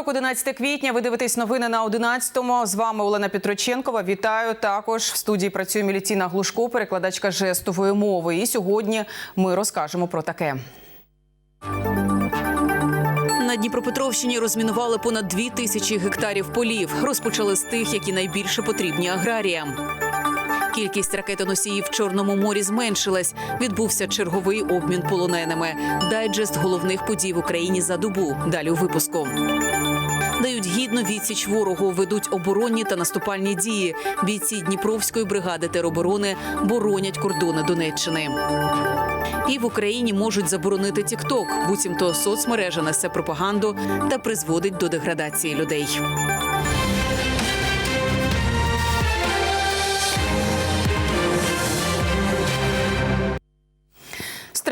Вівторок, 11 квітня. Ви дивитесь новини на 11-му. З вами Олена Петроченкова. Вітаю. Також в студії працює Мілітіна Глушко, перекладачка жестової мови. І сьогодні ми розкажемо про таке. На Дніпропетровщині розмінували понад дві тисячі гектарів полів. Розпочали з тих, які найбільше потрібні аграріям. Кількість ракетоносіїв в Чорному морі зменшилась. Відбувся черговий обмін полоненими. Дайджест головних подій в Україні за добу. Далі у випуску. Дають гідну відсіч ворогу, ведуть оборонні та наступальні дії. Бійці Дніпровської бригади тероборони боронять кордони Донеччини. І в Україні можуть заборонити Тікток, буцімто соцмережа несе пропаганду та призводить до деградації людей.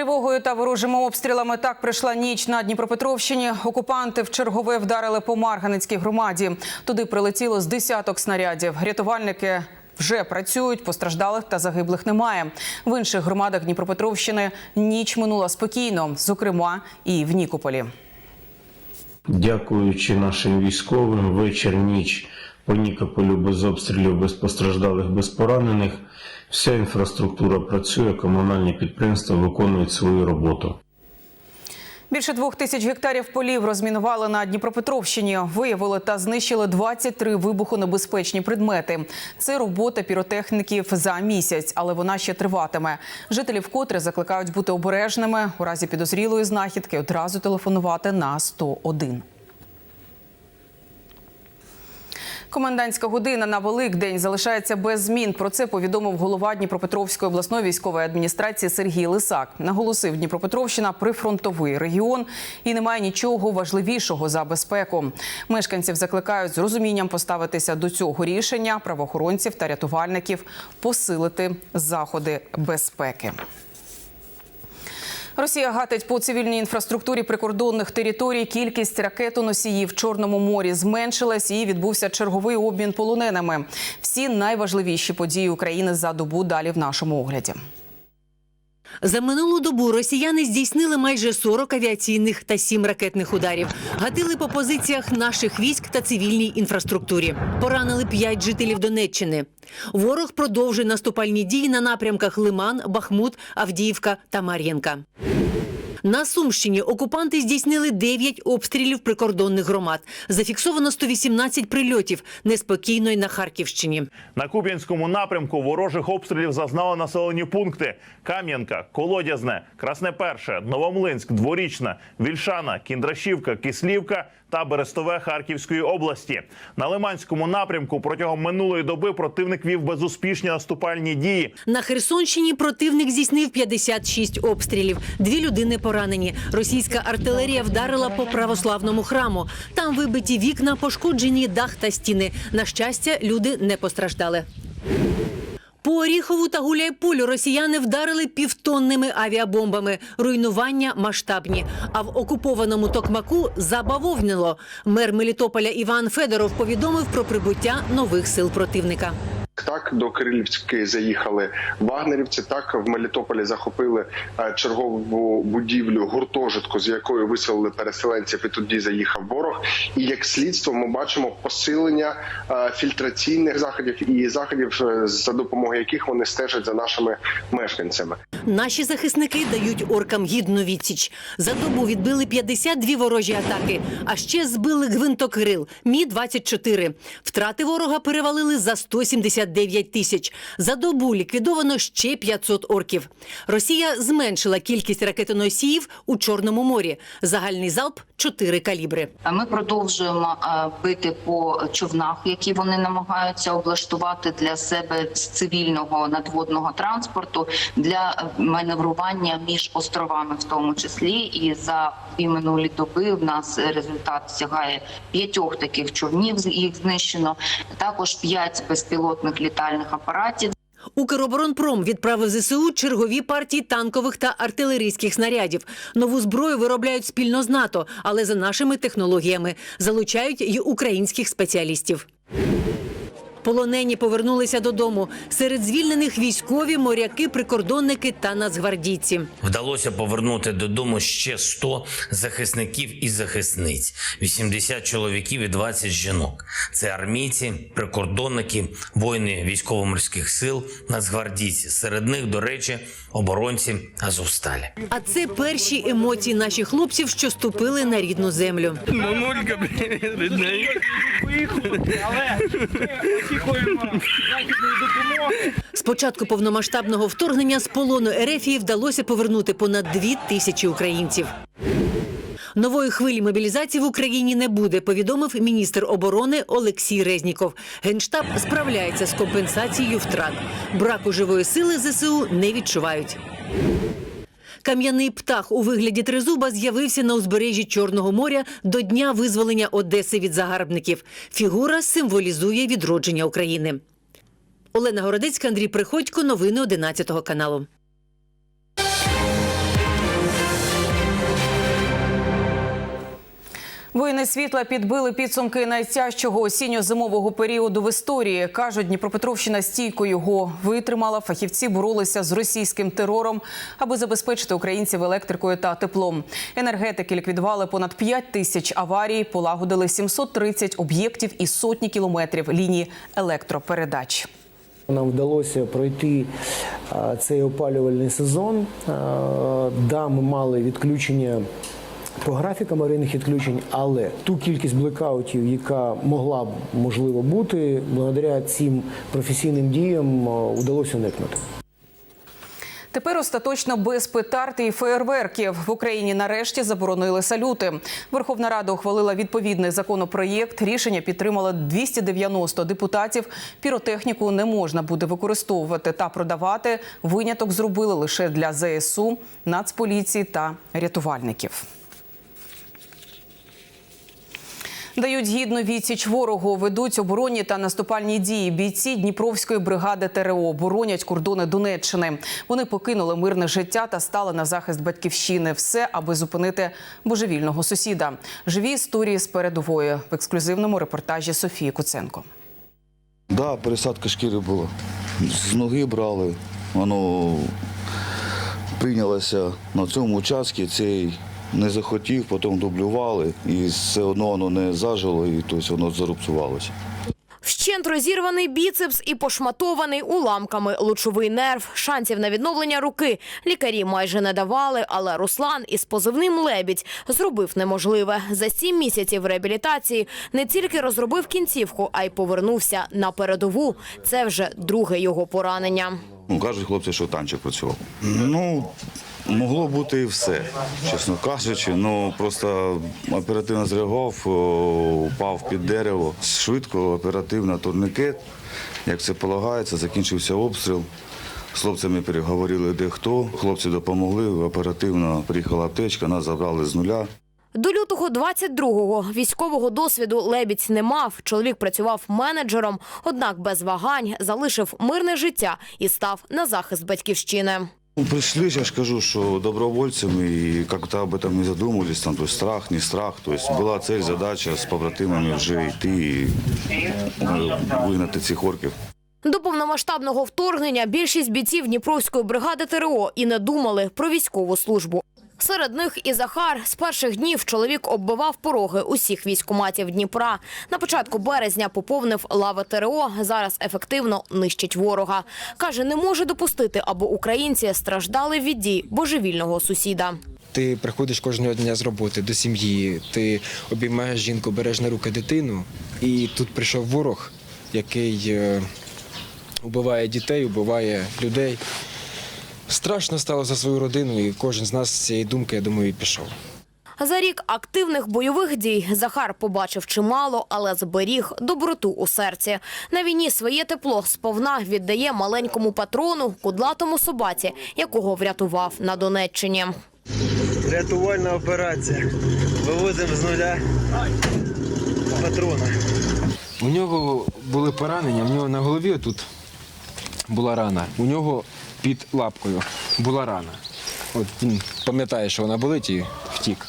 Тривогою та ворожими обстрілами так прийшла ніч на Дніпропетровщині. Окупанти в чергове вдарили по Марганецькій громаді. Туди прилетіло з десяток снарядів. Рятувальники вже працюють, постраждалих та загиблих немає. В інших громадах Дніпропетровщини ніч минула спокійно, зокрема і в Нікополі. Дякуючи нашим військовим, вечір, ніч по Нікополю без обстрілів, без постраждалих, без поранених. Вся інфраструктура працює, комунальні підприємства виконують свою роботу. Більше двох тисяч гектарів полів розмінували на Дніпропетровщині. Виявили та знищили 23 вибухонебезпечні предмети. Це робота піротехніків за місяць, але вона ще триватиме. Жителі вкотре закликають бути обережними. У разі підозрілої знахідки одразу телефонувати на 101. Комендантська година на Великдень залишається без змін. Про це повідомив голова Дніпропетровської обласної військової адміністрації Сергій Лисак. Наголосив, Дніпропетровщина прифронтовий регіон і немає нічого важливішого за безпеку. Мешканців закликають з розумінням поставитися до цього рішення правоохоронців та рятувальників посилити заходи безпеки. Росія гатить по цивільній інфраструктурі прикордонних територій. Кількість ракетоносіїв в Чорному морі зменшилась і відбувся черговий обмін полоненими. Всі найважливіші події України за добу далі в нашому огляді. За минулу добу росіяни здійснили майже 40 авіаційних та 7 ракетних ударів. Гатили по позиціях наших військ та цивільній інфраструктурі. Поранили 5 жителів Донеччини. Ворог продовжує наступальні дії на напрямках Лиман, Бахмут, Авдіївка та Мар'їнка. На Сумщині окупанти здійснили 9 обстрілів прикордонних громад. Зафіксовано 118 прильотів неспокійно й на Харківщині. На Куп'янському напрямку ворожих обстрілів зазнали населені пункти: Кам'янка, Колодязне, Красне Перше, Новомлинськ, Дворічна, Вільшана, Кіндрашівка, Кислівка та Берестове Харківської області. На Лиманському напрямку протягом минулої доби противник вів безуспішні наступальні дії. На Херсонщині противник здійснив 56 обстрілів. Дві людини поранені. Російська артилерія вдарила по православному храму. Там вибиті вікна, пошкоджені дах та стіни. На щастя, люди не постраждали. По Оріхову та Гуляйполю росіяни вдарили півтонними авіабомбами. Руйнування масштабні. А в окупованому Токмаку забавовнило. Мер Мелітополя Іван Федоров повідомив про прибуття нових сил противника. Так до Кирилівської заїхали вагнерівці. Так в Мелітополі захопили е, чергову будівлю гуртожитку, з якої виселили переселенців. І тоді заїхав ворог. І як слідство, ми бачимо посилення е, фільтраційних заходів і заходів, е, за допомогою яких вони стежать за нашими мешканцями. Наші захисники дають оркам гідну відсіч. За добу відбили 52 ворожі атаки, а ще збили гвинтокрил Мі 24 Втрати ворога перевалили за 179 тисяч. За добу ліквідовано ще 500 орків. Росія зменшила кількість ракетоносіїв у Чорному морі. Загальний залп 4 калібри. Ми продовжуємо бити по човнах, які вони намагаються облаштувати для себе з цивільного надводного транспорту для маневрування між островами, в тому числі. І за дві минулі доби в нас результат сягає п'ятьох таких човнів. Їх знищено також п'ять безпілотних літальних апаратів. Укроборонпром відправив ЗСУ чергові партії танкових та артилерійських снарядів. Нову зброю виробляють спільно з НАТО, але за нашими технологіями залучають й українських спеціалістів. Полонені повернулися додому. Серед звільнених військові, моряки, прикордонники та нацгвардійці. Вдалося повернути додому ще 100 захисників і захисниць, 80 чоловіків і 20 жінок. Це армійці, прикордонники, воїни військово-морських сил, нацгвардійці. Серед них, до речі, оборонці Азовсталі. А це перші емоції наших хлопців, що ступили на рідну землю. Мамулька, блін, рідненька. Очікуємо західної повномасштабного вторгнення з полону Ерефії вдалося повернути понад дві тисячі українців. Нової хвилі мобілізації в Україні не буде, повідомив міністр оборони Олексій Резніков. Генштаб справляється з компенсацією втрат. Браку живої сили ЗСУ не відчувають. Кам'яний птах у вигляді тризуба з'явився на узбережжі Чорного моря до дня визволення Одеси від загарбників. Фігура символізує відродження України. Олена Городецька, Андрій Приходько. Новини 11 каналу. Воїни світла підбили підсумки найтяжчого осінньо-зимового періоду в історії. кажуть, Дніпропетровщина стійко його витримала. Фахівці боролися з російським терором, аби забезпечити українців електрикою та теплом. Енергетики ліквідували понад 5 тисяч аварій, полагодили 730 об'єктів і сотні кілометрів лінії електропередач. Нам вдалося пройти цей опалювальний сезон. Да, ми мали відключення по графікам аварійних відключень, але ту кількість блекаутів, яка могла б можливо бути, благодаря цим професійним діям вдалося уникнути. Тепер остаточно без петард і феєрверків в Україні нарешті заборонили салюти. Верховна Рада ухвалила відповідний законопроєкт. Рішення підтримало 290 депутатів. Піротехніку не можна буде використовувати та продавати. Виняток зробили лише для ЗСУ, Нацполіції та рятувальників. Дають гідну відсіч ворогу, ведуть оборонні та наступальні дії. Бійці Дніпровської бригади ТРО боронять кордони Донеччини. Вони покинули мирне життя та стали на захист батьківщини. Все, аби зупинити божевільного сусіда. Живі історії з передової в ексклюзивному репортажі Софії Куценко. Да, пересадка шкіри була. З ноги брали, воно прийнялося на цьому участку, цей не захотів, потім дублювали, і все одно воно не зажило, і тобто воно зарубцювалося. Вщент розірваний біцепс і пошматований уламками лучовий нерв. Шансів на відновлення руки лікарі майже не давали, але Руслан із позивним «Лебідь» зробив неможливе. За сім місяців реабілітації не тільки розробив кінцівку, а й повернувся на передову. Це вже друге його поранення. Ну, кажуть хлопці, що танчик працював. Ну, могло бути і все, чесно кажучи. Ну просто оперативно зреагував, упав під дерево. Швидко, оперативно турникет. Як це полагається, закінчився обстріл. З хлопцями переговорили де хто. Хлопці допомогли, оперативно приїхала аптечка, нас забрали з нуля. До лютого 22-го військового досвіду Лебідь не мав. Чоловік працював менеджером, однак без вагань залишив мирне життя і став на захист батьківщини. Ну, Пришли, я же кажу, что добровольцами, и как-то об этом не задумывались, там, то есть страх, не страх, то есть была цель, задача з побратимами вже йти і е, вигнати цих орків. До повномасштабного вторгнення більшість бійців Дніпровської бригади ТРО і не думали про військову службу. Серед них і Захар. З перших днів чоловік оббивав пороги усіх військкоматів Дніпра. На початку березня поповнив лави ТРО. Зараз ефективно нищить ворога. Каже, не може допустити, аби українці страждали від дій божевільного сусіда. Ти приходиш кожного дня з роботи до сім'ї, ти обіймаєш жінку, береш на руки дитину, і тут прийшов ворог, який е, убиває дітей, убиває людей. Страшно стало за свою родину, і кожен з нас з цієї думки, я думаю, і пішов. За рік активних бойових дій Захар побачив чимало, але зберіг доброту у серці. На війні своє тепло сповна віддає маленькому патрону, кудлатому собаці, якого врятував на Донеччині. Рятувальна операція. Вивозимо з нуля патрона. У нього були поранення, в нього на голові тут була рана. У нього під лапкою була рана. От він пам'ятає, що вона болить і втік.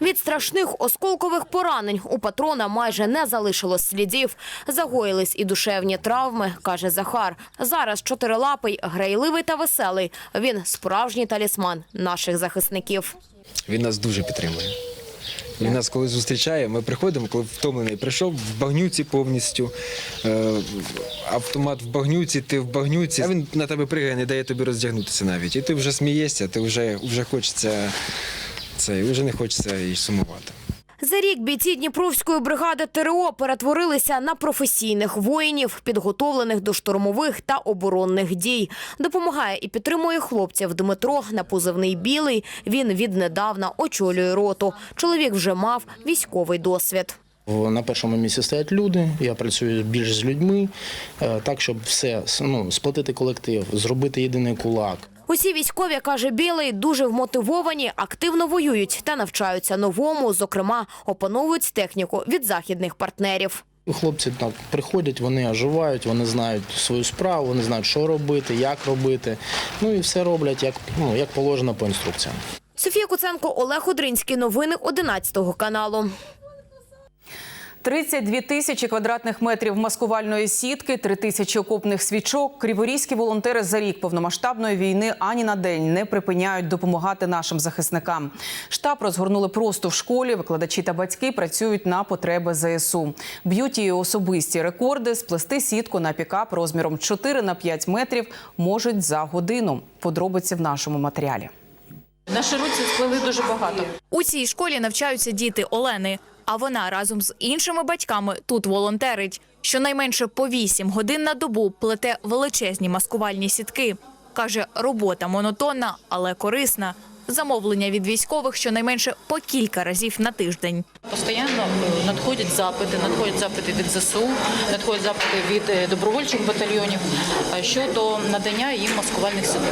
Від страшних осколкових поранень у патрона майже не залишилось слідів. Загоїлись і душевні травми, каже Захар. Зараз чотирилапий, грайливий та веселий. Він справжній талісман наших захисників. Він нас дуже підтримує. Він нас коли зустрічає, ми приходимо, коли втомлений прийшов в багнюці повністю. Е, автомат в багнюці, ти в багнюці. А він на тебе пригає, не дає тобі роздягнутися навіть. І ти вже смієшся, ти вже, вже хочеться це, вже не хочеться і сумувати. За рік бійці Дніпровської бригади ТРО перетворилися на професійних воїнів, підготовлених до штурмових та оборонних дій. Допомагає і підтримує хлопців Дмитро на позивний білий. Він віднедавна очолює роту. Чоловік вже мав військовий досвід. На першому місці стоять люди. Я працюю більш з людьми, е, так щоб все ну, сплатити колектив, зробити єдиний кулак. Усі військові, каже Білий, дуже вмотивовані, активно воюють та навчаються новому. Зокрема, опановують техніку від західних партнерів. Хлопці так приходять, вони оживають, вони знають свою справу, вони знають, що робити, як робити. Ну і все роблять як, ну, як положено по інструкціям. Софія Куценко, Олег Одринський. Новини 11 каналу. 32 тисячі квадратних метрів маскувальної сітки, 3 тисячі окопних свічок. Криворізькі волонтери за рік повномасштабної війни ані на день не припиняють допомагати нашим захисникам. Штаб розгорнули просто в школі. Викладачі та батьки працюють на потреби ЗСУ. Б'ють її особисті рекорди. Сплести сітку на пікап розміром 4 на 5 метрів можуть за годину. Подробиці в нашому матеріалі. Наші руці сплели дуже багато. У цій школі навчаються діти Олени, а вона разом з іншими батьками тут волонтерить. Щонайменше по 8 годин на добу плете величезні маскувальні сітки. Каже, робота монотонна, але корисна. Замовлення від військових щонайменше по кілька разів на тиждень. Постійно е, надходять запити, надходять запити від ЗСУ, надходять запити від е, добровольчих батальйонів е, щодо надання їм маскувальних сіток.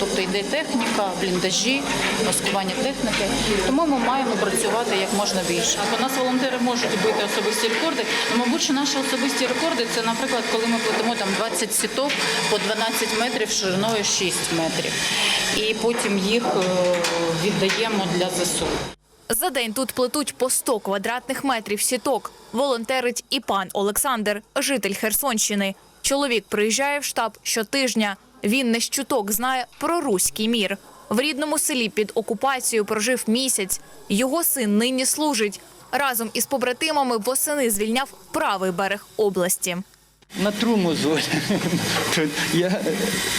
Тобто йде техніка, бліндажі, маскування техніки. Тому ми маємо працювати як можна більше. У нас волонтери можуть бити особисті рекорди. Ну, мабуть, що наші особисті рекорди це, наприклад, коли ми плетемо там 20 сіток по 12 метрів шириною 6 метрів. І потім їх віддаємо для ЗСУ. За день тут плетуть по 100 квадратних метрів сіток. Волонтерить і пан Олександр, житель Херсонщини. Чоловік приїжджає в штаб щотижня. Він не щуток знає про руський мір. В рідному селі під окупацією прожив місяць. Його син нині служить. Разом із побратимами восени звільняв правий берег області. На тру мозоль. Я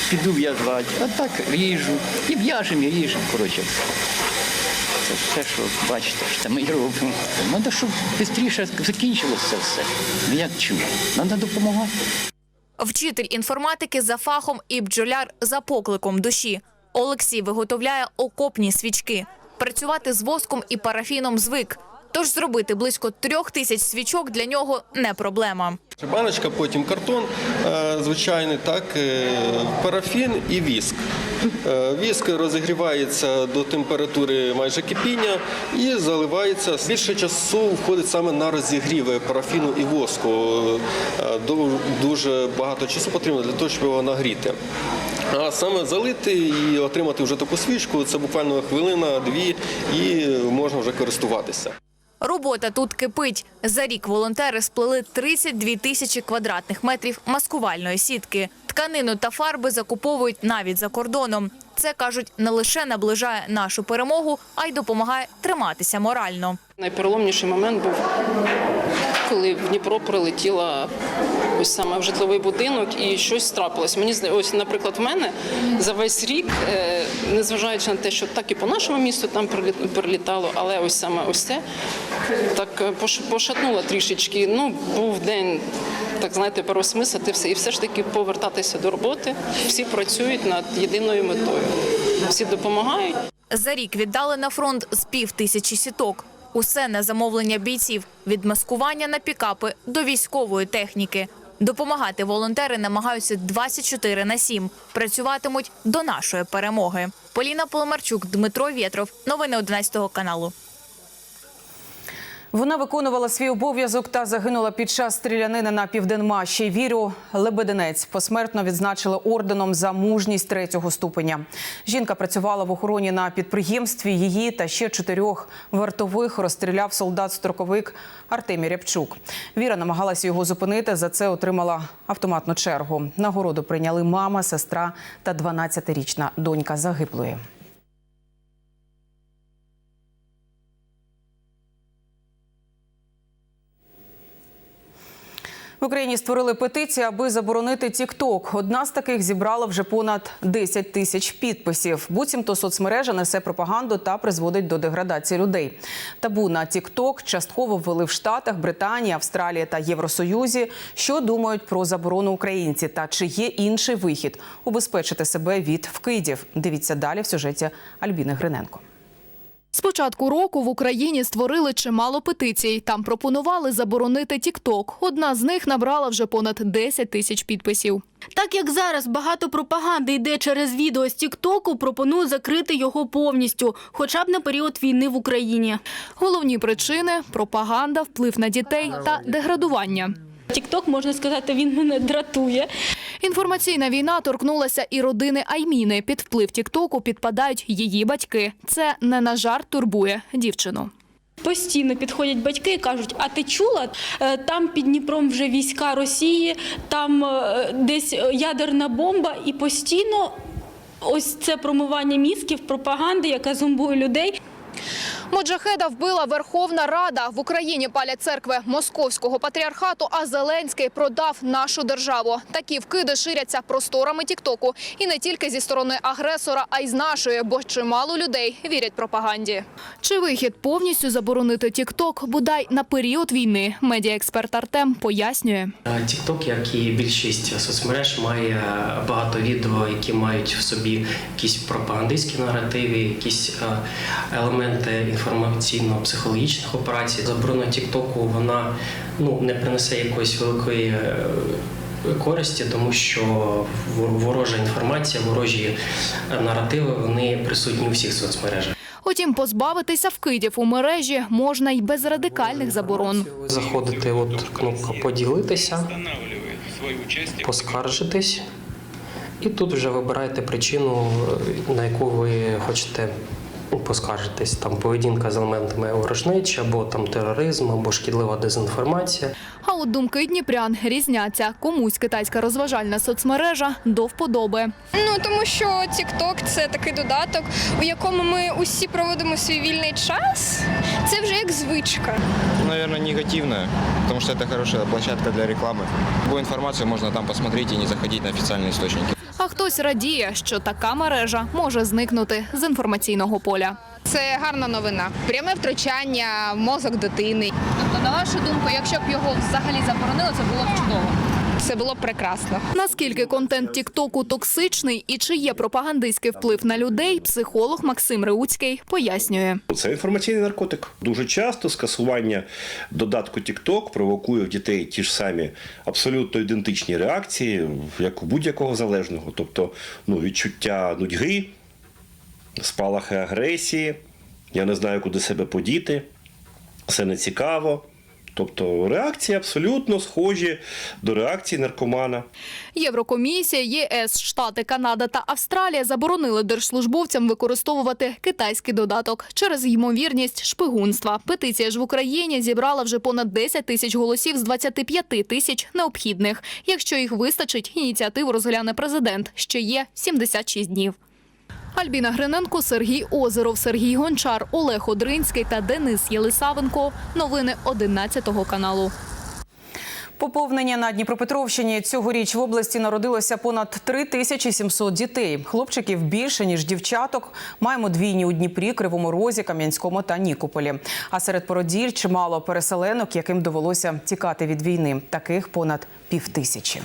піду в'язати, а так ріжу. І в'яжемо, і ріжемо, коротше. Це все, що бачите, що ми робимо. Треба, щоб швидше закінчилося все. Ну як чому? Треба допомагати. Вчитель інформатики за фахом і бджоляр за покликом душі. Олексій виготовляє окопні свічки. Працювати з воском і парафіном звик. Тож зробити близько трьох тисяч свічок для нього не проблема. Баночка, потім картон е, звичайний, так, е, парафін і віск. Е, Віск розігрівається до температури майже кипіння і заливається. Більше часу входить саме на розігрів парафіну і воску. Дуже багато часу потрібно для того, щоб його нагріти. А саме залити і отримати вже таку свічку це буквально хвилина, дві, і можна вже користуватися. Робота тут кипить. За рік волонтери сплели 32 тисячі квадратних метрів маскувальної сітки. Тканину та фарби закуповують навіть за кордоном. Це кажуть, не лише наближає нашу перемогу, а й допомагає триматися морально. Найпереломніший момент був, коли в Дніпро прилетіла ось саме в житловий будинок і щось трапилось. Мені ось, наприклад, в мене за весь рік, е, незважаючи на те, що так і по нашому місту там прилі- прилітало, але ось саме ось це так е, пошатнуло трішечки. Ну, був день. Так знаєте, переосмислити все і все ж таки повертатися до роботи. Всі працюють над єдиною метою. Всі допомагають. За рік віддали на фронт з пів тисячі сіток. Усе на замовлення бійців від маскування на пікапи до військової техніки. Допомагати волонтери намагаються 24 на 7. Працюватимуть до нашої перемоги. Поліна Поломарчук, Дмитро Вєтров. Новини 11 каналу. Вона виконувала свій обов'язок та загинула під час стрілянини на південмаші. Вірю Лебединець посмертно відзначили орденом за мужність третього ступеня. Жінка працювала в охороні на підприємстві. Її та ще чотирьох вартових розстріляв солдат-строковик Артемій Рябчук. Віра намагалася його зупинити. За це отримала автоматну чергу. Нагороду прийняли мама, сестра та 12-річна донька загиблої. В Україні створили петицію, аби заборонити TikTok. Одна з таких зібрала вже понад 10 тисяч підписів. Буцімто соцмережа несе пропаганду та призводить до деградації людей. Табу на TikTok частково ввели в Штатах, Британії, Австралії та Євросоюзі. Що думають про заборону українці та чи є інший вихід убезпечити себе від вкидів? Дивіться далі в сюжеті Альбіни Гриненко. З початку року в Україні створили чимало петицій. Там пропонували заборонити TikTok. Одна з них набрала вже понад 10 тисяч підписів. Так як зараз багато пропаганди йде через відео з Тіктоку, пропоную закрити його повністю, хоча б на період війни в Україні. Головні причини пропаганда, вплив на дітей та деградування. Тікток, можна сказати, він мене дратує. Інформаційна війна торкнулася і родини Айміни. Під вплив Тіктоку підпадають її батьки. Це не на жарт турбує дівчину. Постійно підходять батьки і кажуть: а ти чула? Е, Там під Дніпром вже війська Росії, там е, десь ядерна бомба, і постійно ось це промивання мізків, пропаганди, яка зомбує людей. Моджахеда вбила Верховна Рада. В Україні палять церкви московського патріархату, а Зеленський продав нашу державу. Такі вкиди ширяться просторами Тіктоку. І не тільки зі сторони агресора, а й з нашої, бо чимало людей вірять пропаганді. Чи вихід повністю заборонити Тікток, бодай на період війни? Медіаексперт Артем пояснює. TikTok, як і більшість соцмереж, має багато відео, які мають в собі якісь пропагандистські наративи, якісь е, елементи інформаційно-психологічних операцій. Заборона TikTok, вона ну не принесе якоїсь великої. е, Користі, тому що вор- ворожа інформація, ворожі е, наративи вони присутні у всіх соцмережах. Утім, позбавитися вкидів у мережі можна й без радикальних заборон. Заходите, от кнопка поділитися, поскаржитись, і тут вже вибираєте причину, е, на яку ви хочете поскаржитись. Там поведінка з елементами ворожнечі, або там тероризм, або шкідлива дезінформація. А от думки дніпрян різняться. Комусь китайська розважальна соцмережа до вподоби. Ну тому що TikTok – це такий додаток, у якому ми усі проводимо свій вільний час. Це вже як звичка. Наверное, негативная, потому что это хорошая площадка для рекламы. Любую информацию можно там посмотреть и не заходить на официальные источники. А хтось радіє, що така мережа може зникнути з інформаційного поля. Це гарна новина. Пряме втручання в мозок дитини. Тобто, на вашу думку, якщо б його взагалі заборонили, це було б чудово. Це було прекрасно. Наскільки контент Тіктоку токсичний і чи є пропагандистський вплив на людей, психолог Максим Реуцький пояснює. Це інформаційний наркотик. Дуже часто скасування додатку TikTok провокує в дітей ті ж самі абсолютно ідентичні реакції, як у будь-якого залежного, тобто ну, відчуття нудьги, спалахи агресії, я не знаю, куди себе подіти, все не цікаво. Тобто реакції абсолютно схожі до реакції наркомана. Єврокомісія, ЄС, Штати, Канада та Австралія заборонили держслужбовцям використовувати китайський додаток через ймовірність шпигунства. Петиція ж в Україні зібрала вже понад 10 тисяч голосів з 25 тисяч необхідних. Якщо їх вистачить, ініціативу розгляне президент. Ще є 76 днів. Альбіна Гриненко, Сергій Озеров, Сергій Гончар, Олег Одринський та Денис Єлисавенко. Новини 11 каналу. Поповнення на Дніпропетровщині цьогоріч в області народилося понад 3700 дітей. Хлопчиків більше ніж дівчаток. Маємо двійні у Дніпрі, Кривому Розі, Кам'янському та Нікополі. А серед породіль чимало переселенок, яким довелося тікати від війни. Таких понад півтисячі.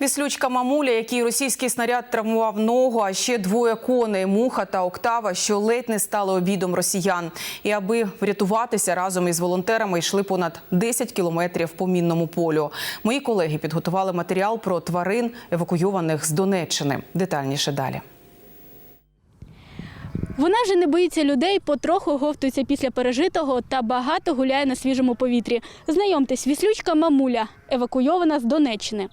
Віслючка мамуля, який російський снаряд травмував ногу, а ще двоє коней, муха та октава, що ледь не стали обідом росіян. І аби врятуватися разом із волонтерами, йшли понад 10 кілометрів по мінному полю. Мої колеги підготували матеріал про тварин, евакуйованих з Донеччини. Детальніше далі. Вона же не боїться людей, потроху говтується після пережитого та багато гуляє на свіжому повітрі. Знайомтесь, віслючка мамуля, евакуйована з Донеччини.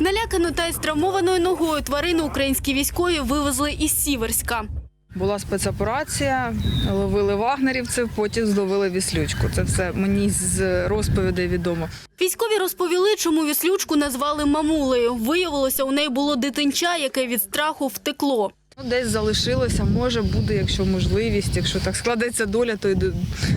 Налякану та із травмованою ногою тварину українські військові вивезли із Сіверська. Була спецоперація, ловили вагнерівців, потім зловили віслючку. Це все мені з розповідей відомо. Військові розповіли, чому віслючку назвали мамулею. Виявилося, у неї було дитинча, яке від страху втекло. Ну, Десь залишилося, може буде, якщо можливість, якщо так складеться доля, то й до,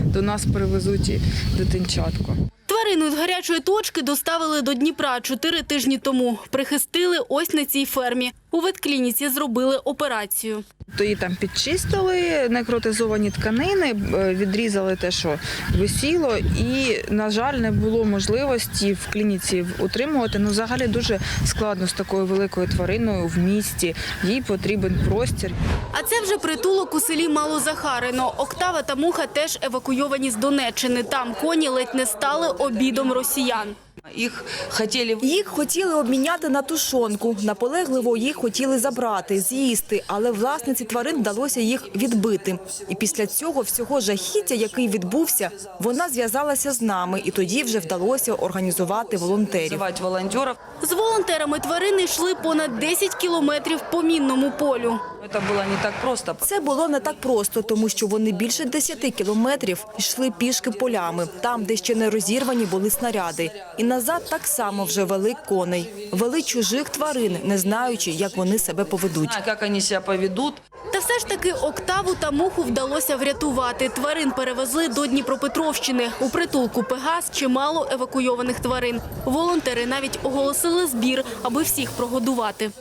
до нас привезуть і дитинчатку. Тварину з гарячої точки доставили до Дніпра чотири тижні тому. Прихистили ось на цій фермі. У ветклініці зробили операцію. То її там підчистили, некротизовані тканини, е, відрізали те, що висіло, і, на жаль, не було можливості в клініці утримувати. Ну, взагалі дуже складно з такою великою твариною в місті. Їй потрібен простір. А це вже притулок у селі Малозахарино. Октава та муха теж евакуйовані з Донеччини. Там коні ледь не стали обідом росіян. Їх хотіли... їх хотіли обміняти на тушонку. Наполегливо їх хотіли забрати, з'їсти, але власниці тварин вдалося їх відбити. І після цього всього жахіття, який відбувся, вона зв'язалася з нами, і тоді вже вдалося організувати волонтерів. волонтерів. З волонтерами тварини йшли понад 10 кілометрів по мінному полю. Це було не так просто. Це було не так просто, тому що вони більше 10 кілометрів йшли пішки полями, там, де ще не розірвані були снаряди. І назад так само вже вели коней, вели чужих тварин, не знаючи, як вони себе поведуть. Як вони себе поведуть. Та все ж таки Октаву та муху вдалося врятувати. Тварин перевезли до Дніпропетровщини. У притулку Пегас чимало евакуйованих тварин. Волонтери навіть оголосили збір, аби всіх прогодувати.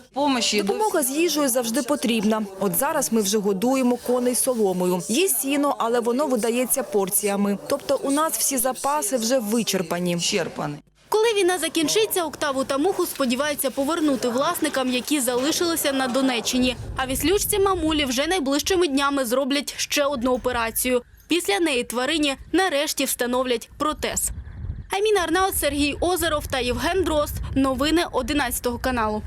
Допомога з їжею завжди потрібна. От зараз ми вже годуємо коней соломою. Є сіно, але воно видається порціями. Тобто у нас всі запаси вже вичерпані. Коли війна закінчиться, Октаву та муху сподіваються повернути власникам, які залишилися на Донеччині. А віслючці мамулі вже найближчими днями зроблять ще одну операцію. Після неї тварині нарешті встановлять протез. Аміна Арнаут, Сергій Озеров та Євген Дрозд. Новини 11 каналу.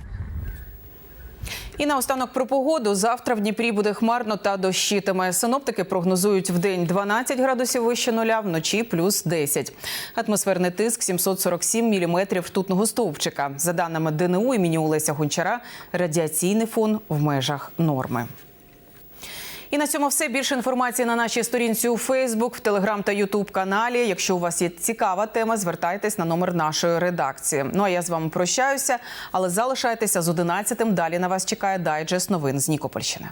І наостанок про погоду. Завтра в Дніпрі буде хмарно та дощитиме. Синоптики прогнозують в день 12 градусів вище нуля, вночі плюс 10. Атмосферний тиск 747 міліметрів ртутного стовпчика. За даними ДНУ імені Олеся Гончара, радіаційний фон в межах норми. І на цьому все. Більше інформації на нашій сторінці у Фейсбук, в Телеграм та Ютуб каналі. Якщо у вас є цікава тема, звертайтесь на номер нашої редакції. Ну а я з вами прощаюся, але залишайтеся з 11-м. Далі на вас чекає дайджест новин з Нікопольщини.